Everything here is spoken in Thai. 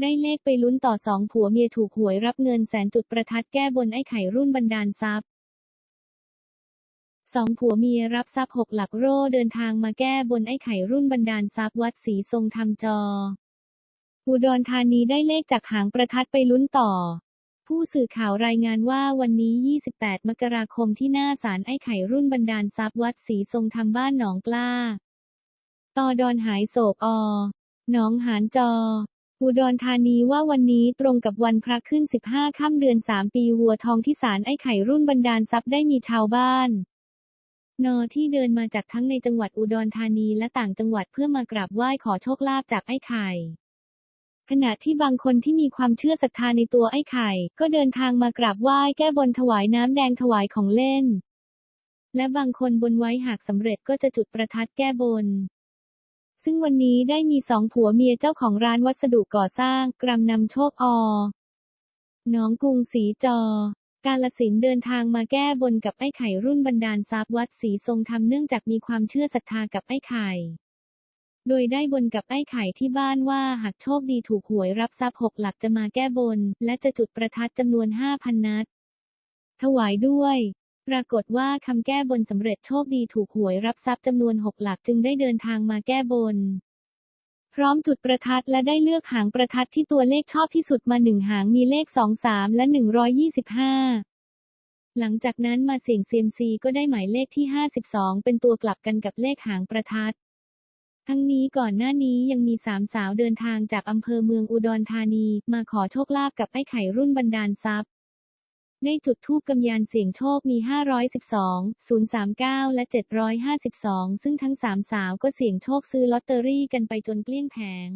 ได้เลขไปลุ้นต่อสองผัวเมียถูกหวยรับเงินแสนจุดประทัดแก้บนไอ้ไข่รุ่นบันดาลทรัพย์สองผัวเมียรับทรัพย์หกหลักโร่เดินทางมาแก้บนไอ้ไข่รุ่นบันดาลทรัพย์วัดศรีทรงธรรมจอ อุดรธานีได้เลขจากหางประทัดไปลุ้นต่อ ผู้สื่อข่าวรายงานว่าวันนี้ 28 มกราคมที่หน้าศาลไอ้ไข่รุ่นบันดาลทรัพย์วัดศรีทรงธรรมบ้านหนองกล้า ตอดอนหายโศกอ หนองหานจอ อุดรธานีว่าวันนี้ตรงกับวันพระขึ้น 15 ค่ำเดือน 3 ปีวัวทองที่ศาลไอ้ไข่รุ่นบันดาลทรัพย์ได้มีชาวบ้าน นอที่เดินมาจากทั้งในจังหวัดอุดรธานีและต่างจังหวัดเพื่อมากราบไหว้ขอโชคลาภจากไอ้ไข่ ขณะที่บางคนที่มีความเชื่อศรัทธาในตัวไอ้ไข่ ก็เดินทางมากราบไหว้แก้บนถวายน้ำแดงถวายของเล่น และบางคนบนไว้หากสำเร็จก็จะจุดประทัดแก้บน ซึ่งวันนี้ได้มีสองผัวเมียเจ้าของร้านวัสดุก่อสร้าง กรำนำโชคอน้องกรุงศรีจอ กาลสินเดินทางมาแก้บนกับไอ้ไข่รุ่นบันดาลทรัพย์วัดศรีทรงธรรมเนื่องจากมีความเชื่อศรัทธากับไอ้ไข่ โดยได้บนกับไอ้ไข่ที่บ้านว่าหากโชคดีถูกหวยรับทรัพย์หกหลักจะมาแก้บน และจะจุดประทัดจำนวน5,000นัด ถวายด้วย ปรากฏว่าคำแก้บนสำเร็จโชคดีถูกหวยรับทรัพย์จำนวนหกหลักจึงได้เดินทางมาแก้บน พร้อมจุดประทัดและได้เลือกหางประทัดที่ตัวเลขชอบที่สุดมาหนึ่งหางมีเลข23และ125หลังจากนั้นมาเสี่ยงเซียมซีก็ได้หมายเลขที่52เป็นตัวกลับกันกับเลขหางประทัดทั้งนี้ก่อนหน้านี้ยังมีสามสาวเดินทางจากอำเภอเมืองอุดรธานี มาขอโชคลาภกับไอ้ไข่รุ่นบันดาลทรัพย์ ในจุดทูปกำยานเสี่ยงโชคมี 512 039 และ 752 ซึ่งทั้งสามสาวก็เสี่ยงโชคซื้อลอตเตอรี่กันไปจนเกลี้ยงแผง